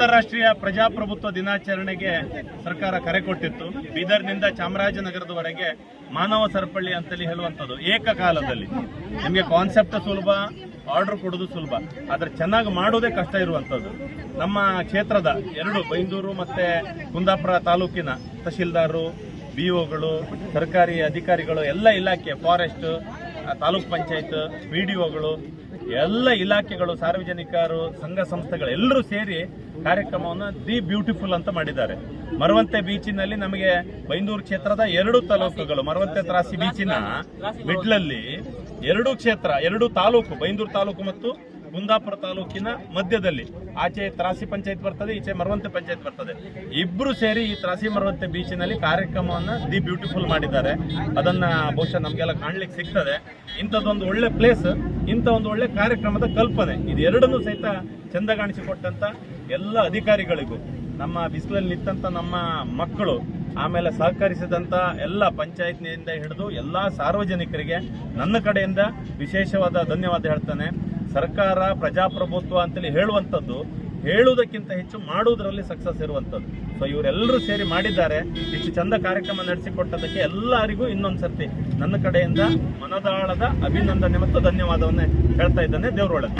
ಅಂತಾರಾಷ್ಟ್ರೀಯ ಪ್ರಜಾಪ್ರಭುತ್ವ ದಿನಾಚರಣೆಗೆ ಸರ್ಕಾರ ಕರೆ ಕೊಟ್ಟಿತ್ತು. ಬೀದರ್ನಿಂದ ಚಾಮರಾಜನಗರದವರೆಗೆ ಮಾನವ ಸರಪಳಿ ಅಂತೇಳಿ ಹೇಳುವಂಥದ್ದು ಏಕಕಾಲದಲ್ಲಿ. ನಿಮಗೆ ಕಾನ್ಸೆಪ್ಟ್ ಸುಲಭ ಆರ್ಡರ್ ಕೊಡೋದು ಸುಲಭ. ಆದರೆ ಚೆನ್ನಾಗಿ ಮಾಡೋದೇ ಕಷ್ಟ ಇರುವಂಥದ್ದು. ನಮ್ಮ ಕ್ಷೇತ್ರದ ಎರಡು ಬೈಂದೂರು ಮತ್ತು ಕುಂದಾಪುರ ತಾಲೂಕಿನ ತಹಶೀಲ್ದಾರರು ಬಿ ಒಗಳು ಸರ್ಕಾರಿ ಅಧಿಕಾರಿಗಳು, ಎಲ್ಲ ಇಲಾಖೆ forest taluk panchayat P D ಒಗಳು ಎಲ್ಲ ಇಲಾಖೆಗಳು ಸಾರ್ವಜನಿಕರು ಸಂಘ ಸಂಸ್ಥೆಗಳು ಎಲ್ಲರೂ ಸೇರಿ ಕಾರ್ಯಕ್ರಮವನ್ನು ದಿ ಬ್ಯೂಟಿಫುಲ್ ಅಂತ ಮಾಡಿದ್ದಾರೆ. ಮರವಂತೆ ಬೀಚಿನಲ್ಲಿ ನಮಗೆ ಬೈಂದೂರು ಕ್ಷೇತ್ರದ ಎರಡು ತಾಲೂಕುಗಳು. ಮರವಂತೆ ತ್ರಾಸಿ ಬೀಚಿನ ಮಿಡ್ಲಲ್ಲಿ ಎರಡು ಕ್ಷೇತ್ರ ಎರಡು ತಾಲೂಕು ಬೈಂದೂರು ತಾಲೂಕು ಮತ್ತು ಕುಂದಾಪುರ ತಾಲೂಕಿನ ಮಧ್ಯದಲ್ಲಿ. ಆಚೆ ತ್ರಾಸಿ ಪಂಚಾಯತ್ ಬರ್ತದೆ, ಈಚೆ ಮರವಂತೆ ಪಂಚಾಯತ್ ಬರ್ತದೆ. ಇಬ್ರು ಸೇರಿ ಈ ತ್ರಾಸಿ ಮರವಂತೆ ಬೀಚಿನಲ್ಲಿ ಕಾರ್ಯಕ್ರಮವನ್ನ ದಿ ಬ್ಯೂಟಿಫುಲ್ ಮಾಡಿದ್ದಾರೆ. ಅದನ್ನ ಬಹುಶಃ ನಮಗೆಲ್ಲ ಕಾಣ್ಲಿಕ್ಕೆ ಸಿಗ್ತದೆ. ಇಂಥದ್ದೊಂದು ಒಳ್ಳೆ ಪ್ಲೇಸ್ ಇಂಥ ಒಂದು ಒಳ್ಳೆ ಕಾರ್ಯಕ್ರಮದ ಕಲ್ಪನೆ. ಇದೆರಡನ್ನೂ ಸಹಿತ ಚಂದ ಕಾಣಿಸಿಕೊಟ್ಟಂತ ಎಲ್ಲ ಅಧಿಕಾರಿಗಳಿಗೂ, ನಮ್ಮ ಬಿಸಿಲಲ್ಲಿ ನಿಂತ ನಮ್ಮ ಮಕ್ಕಳು, ಆಮೇಲೆ ಸಹಕರಿಸಿದಂತ ಎಲ್ಲ ಪಂಚಾಯತ್ನಿಂದ ಹಿಡಿದು ಎಲ್ಲ ಸಾರ್ವಜನಿಕರಿಗೆ ನನ್ನ ಕಡೆಯಿಂದ ವಿಶೇಷವಾದ ಧನ್ಯವಾದ ಹೇಳ್ತಾನೆ. ಸರ್ಕಾರ ಪ್ರಜಾಪ್ರಭುತ್ವ ಅಂತೇಳಿ ಹೇಳುವಂಥದ್ದು, ಹೇಳುವುದಕ್ಕಿಂತ ಹೆಚ್ಚು ಮಾಡುವುದರಲ್ಲಿ ಸಕ್ಸಸ್ ಇರುವಂಥದ್ದು. ಸೊ ಇವರೆಲ್ಲರೂ ಸೇರಿ ಮಾಡಿದ್ದಾರೆ. ಇಷ್ಟು ಚಂದ ಕಾರ್ಯಕ್ರಮ ನಡೆಸಿಕೊಟ್ಟದಕ್ಕೆ ಎಲ್ಲರಿಗೂ ಇನ್ನೊಂದು ಸರ್ತಿ ನನ್ನ ಕಡೆಯಿಂದ ಮನದಾಳದ ಅಭಿನಂದನೆ ಮತ್ತು ಧನ್ಯವಾದವನ್ನೇ ಹೇಳ್ತಾ ಇದ್ದಾನೆ ದೇವ್ರೊಳಗೆ.